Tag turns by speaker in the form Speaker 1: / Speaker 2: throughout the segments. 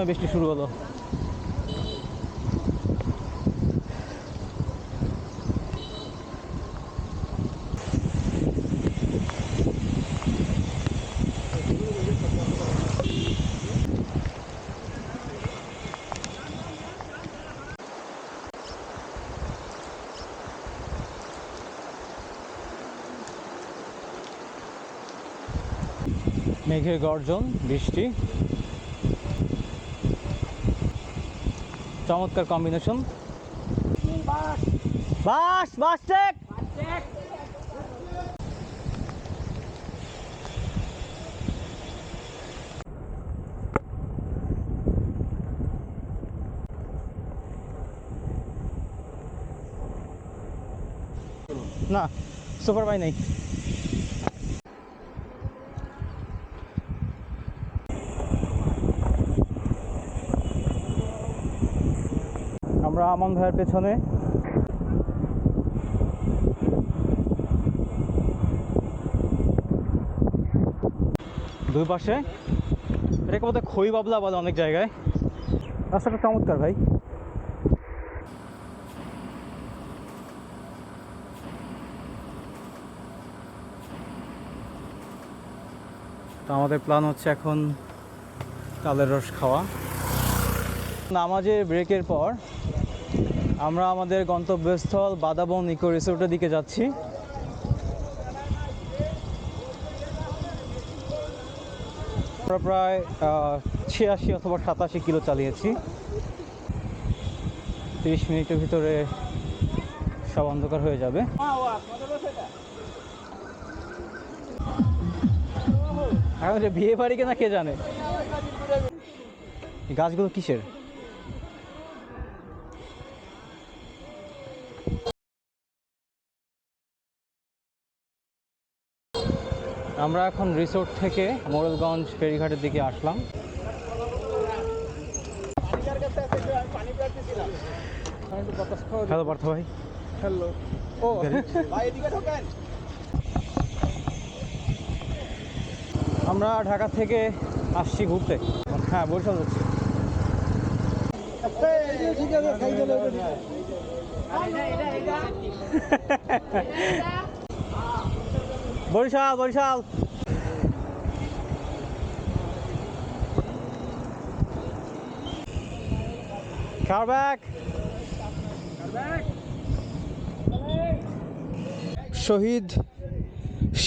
Speaker 1: প্রথমে বৃষ্টি শুরু হলো। মেঘের গর্জন বৃষ্টি। চমৎকার কম্বিনেশন বাস। বাস চেক না সুপার বাই নেই। আমরা আমান ভাইয়ের পেছনে। দুই পাশে। এটাকে বোধহয় খই বাবলা বলে অনেক জায়গায়। রাস্তাটা চমৎকার ভাই। তো আমাদের প্ল্যান হচ্ছে এখন তালের রস খাওয়া। নামাজের ব্রেকের পর আমরা আমাদের গন্তব্যস্থল বাদাবন ইকো রিসোর্টের দিকে যাচ্ছি। আমরা প্রায় ছিয়াশি অথবা সাতাশি কিলো চালিয়েছি। তিরিশ মিনিটের ভিতরে সব অন্ধকার হয়ে যাবে। এখন যে বিয়ে বাড়ি কিনা কে জানে? গাছগুলো কিসের? আমরা এখন রিসোর্ট থেকে মোরেলগঞ্জ ফেরিঘাটের দিকে আসলাম। হ্যালো পার্থ ভাই
Speaker 2: হ্যালো ও ভাই এদিকে ঢোকেন।
Speaker 1: আমরা ঢাকা থেকে আসছি ঘুরতে। হ্যাঁ বরিশাল যাচ্ছি।
Speaker 2: ঠিক আছে
Speaker 1: বরিশাল বরিশাল। শহীদ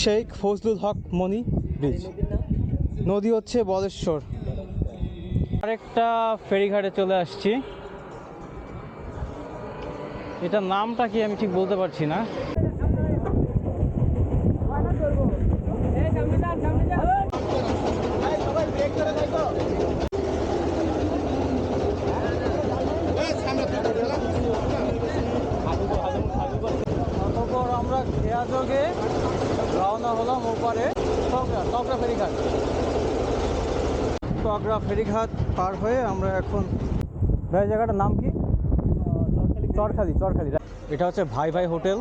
Speaker 1: শেখ ফজলুল হক মনি ব্রিজ নদী হচ্ছে বলেশ্বর। আরেকটা ফেরিঘাটে চলে আসছি। এটা নামটা কি আমি ঠিক বলতে পারছি না। আমরা খেয়া যোগে রওনা হলাম ওপারে তগরা তগরা ফেরিঘাট তগরা ফেরিঘাট পার হয়ে আমরা এখন ভাই জায়গাটার নাম কি? চরখালি চরখালি। এটা হচ্ছে ভাই ভাই হোটেল।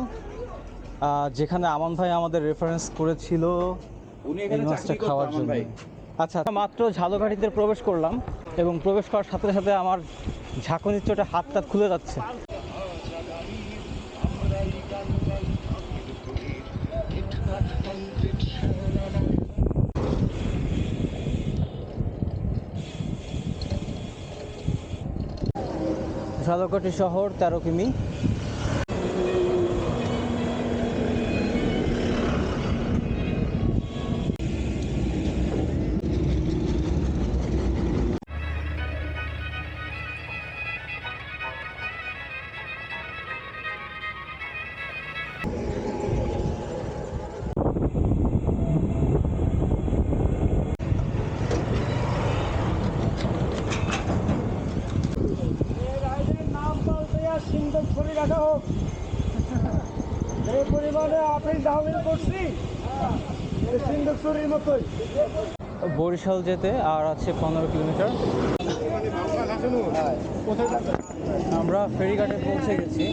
Speaker 1: যেখানে আমান ভাই আমাদের রেফারেন্স করেছিল খাওয়ার জন্য। আচ্ছা মাত্র ঝালঘাটিতে প্রবেশ করলাম এবং প্রবেশ করার সাথে সাথে আমার ঝাঁকুনির চোটে হাত টাত খুলে যাচ্ছে। ঝালকাঠি শহর তেরো কিমি।
Speaker 2: পরিমাণে করছি সিন্ধুক ছবির মতোই।
Speaker 1: বরিশাল যেতে আর আছে পনেরো কিলোমিটার। আমরা ফেরিঘাটে পৌঁছে গেছি।